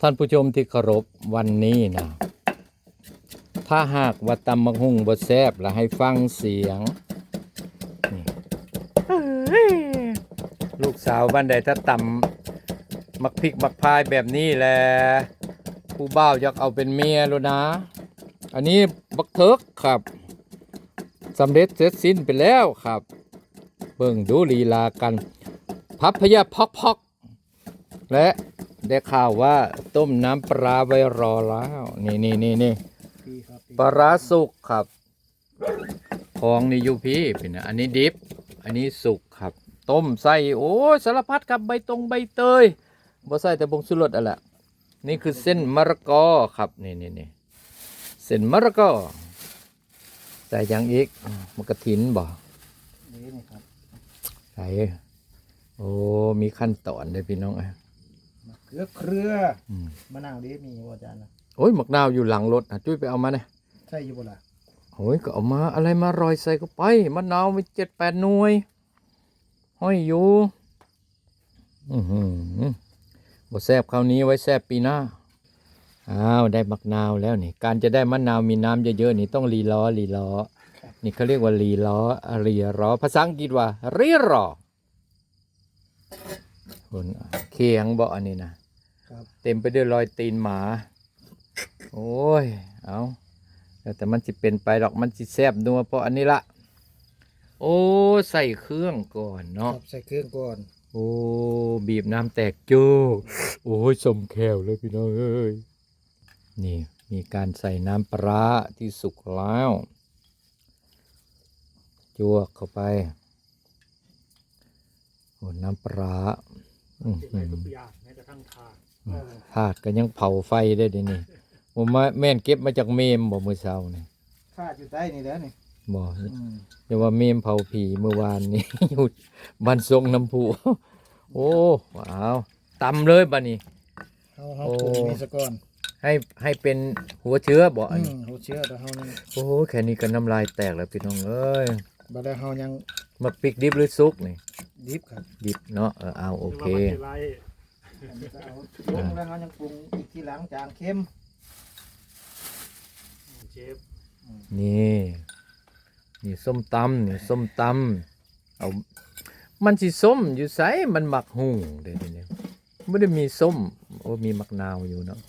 ท่านผู้ชมที่เคารพวันนี้นะถ้าหากว่าตำมักหุ่งบดแซบแล้วให้ฟังเสียงนี่ลูกสาวบ้านใดถ้าตำมักพริกมักพายแบบนี้แหละผู้บ่าวอยากเอาเป็นเมียแล้วนะ อันนี้บักเทิกครับสำเร็จเสร็จสิ้นไปแล้วครับ เบิ่งดูลีลากัน พับพยาพอกพอกและ ได้ข่าวว่าต้มน้ำปลาไว้รอแล้ว นี่นี่นี่นี่ดีครับดีปลาร้าสุกครับของนี่อยู่พี่เป็นนะอันนี้ดิบ อันนี้สุกครับ ต้มใส่โอ้ยสารพัดครับใบตรงใบเตยบ่ใส่แต่ผงสุรสอะแหละนี่คือเส้นมะระกอครับนี่นี่นี่เส้นมะระกอใส่หยังอีกมะกระถินบ่นี่นี่ครับใส่โอ้มีขั้นตอนเลยพี่น้องอะ มะเขือเครืออืมมะนาวดีมีอยู่บ่อาจารย์นะโอ้ยหมักนาวอยู่หลังรถอะจุ้ยไปเอามาเนี่ยใช่อยู่บ่ล่ะโอ้ยก็เอามาอะไรมารอยใส่ก็ไปมะนาวมีเจ็ดแปดหน่วย ห้อยอยู่อือหือบแซบคราวนี้ไว้แซบปีหน้าอ้าวได้มะนาวแล้วนี่ การจะได้มะนาวมีน้ำเยอะๆนี่ต้องรีล้อรีล้อ นี่เขาเรียกว่ารีล้อรีล้อภาษาอังกฤษว่ารีรอคนเคียงบ่อันนี้นะครับ เต็มไปด้วยรอยตีนหมา โอ้ย เอาแล้วแต่มันจะเป็นไปหรอกมันจะแซบนัวเพราะอันนี้ละ โอ้ ใส่เครื่องก่อนคเนาะรับใส่เครื่องก่อน โอ้ บีบน้ำแตกโจ้โอ้ยสมแขวเลยพี่น้องเอ้ย นี่มีการใส่น้ำปลาร้าที่สุกแล้วจวกเข้าไปโอ้น้ำปลาร้าอื้อหือทุกอย่างแม้กระทั่งทาน ถาดก็ยังเผาไฟได้เดี๋ยวนี้ผมมาแม่นเก็บมาจากเมมบ่มื้อเช้านี่ข้าอยู่ใต้นี่แล้วนี่บ่อืมอย่าว่าเมมเผาผีเมื่อวานนี้อยู่บ้านทรงน้ำพุโอ้ว้าวตำเลยบัดนี้เฮาเฮาโอ้ปรุงนี่ซะก่อนให้ให้เป็นหัวเชื้อบ่อันอืนี้มเฮาเชื่อแต่เฮานี่โอ้แค่นี้ก็น้ำลายแตกแล้วพี่น้องเอ้ยบ่ได้เฮายังมาปิกดิบหรือซุกนี่ดิบครับดิบเนาะเออเอาโอเค อันนี้ก็เอาลงแล้วเฮายังปรุงอีกทีหลังจางเค็มเชฟนี่ นี่ส้มตำนี่ส้มตำเอามันสิส้มอยู่ไสมันหมักหุงเดี๋ยวนี้ไม่ได้มีส้มโอ้มีมักนาวอยู่เนาะ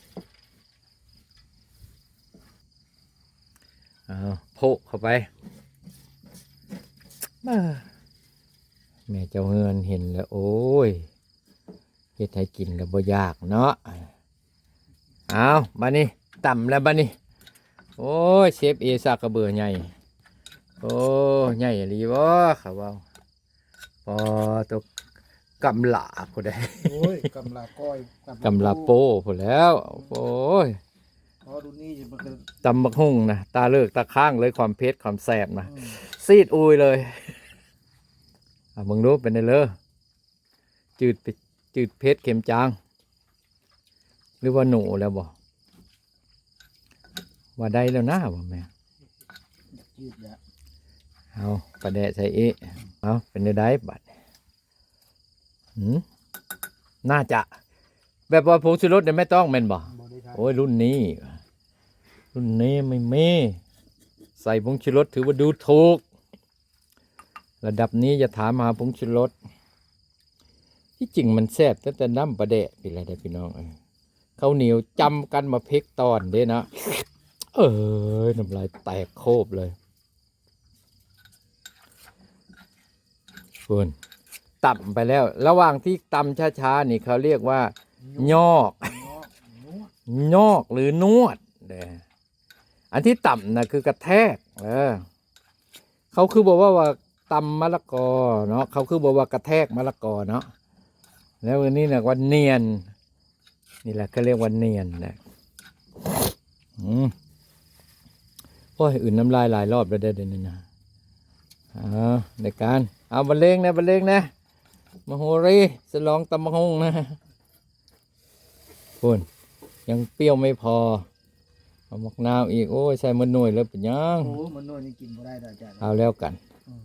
เอาโพะเข้าไปมาแม่เจ้าเฮือนเห็นแล้ว โอ้ย เฮ็ดให้กินกับบ่ยากเนาะเอาบัดนี้ต่ำแล้วบัดนี้ โอ้ยเชฟเอซากกระเบือใหญ่ โอ้ใหญ่อีหลีบ่ครับว่าพอตัวกำลาผู้ใดโอ้ยกำลาก้อยกำลาโป้ผู้แล้ว โอ้ยพอดูนี่มันก็ตำบักหุ่งนะตาเลิกตาข้างเลยความเผ็ดความแสบนะอืมซีดอุยเลยอะมึงรู้เป็นไงเลยจืดไป จืดเผ็ดเค็มจาง หรือว่าหนูแล้วบ่ว่าได้แล้วนะบ่แม่ยืดยะเอาประเดะใส่อีเอาเป็นได้ได้บัดหืมน่าจะ แบบว่าผงชูรสเนี่ยไม่ต้องแม่นบ่บ่ได้ทานโอ้ยรุ่นนี้ รุ่นนี้ไม่มีใส่ผงชูรสถือว่าดูถูก ระดับนี้อย่าถามหาผงชูรส ที่จริงมันแซ่บตั้งแต่น้ำประเดะพี่อะไรได้พี่น้องเข้าเหนียวจำกันมาเพกตอนเด้นะเอ้ยน้ำลายแตกโคบเลยคุณต่ำไปแล้ว ระหว่างที่ตำช้าๆนี่เขาเรียกว่ายอกยอกหรือนวดเด้ออันที่ต่ำนะคือกระแทก เออ เขาคือบอกว่าว่าตำมะละกอเนาะเขาคือบอกว่ากระแทกมะละกอเนาะ แล้ววันนี้นะว่าเนียน นี่แหละเขาเรียกว่าเนียนนะอืมโอ้ยอื่นน้ำลายหลายรอบแล้วเด้อเดี๋ยวนี้นะเอาในการเอาบรรเลงนะบรรเลงนะมโหรีสลองตำมะฮงนะคุณยังเปรี้ยวไม่พอเอามะนาวอีก โอ้ยใส่มันหน่วยแล้วเป็นยังโอ้มันนวดยังกินบ่ได้ดอกอาจารย์เอาแล้วกันอืม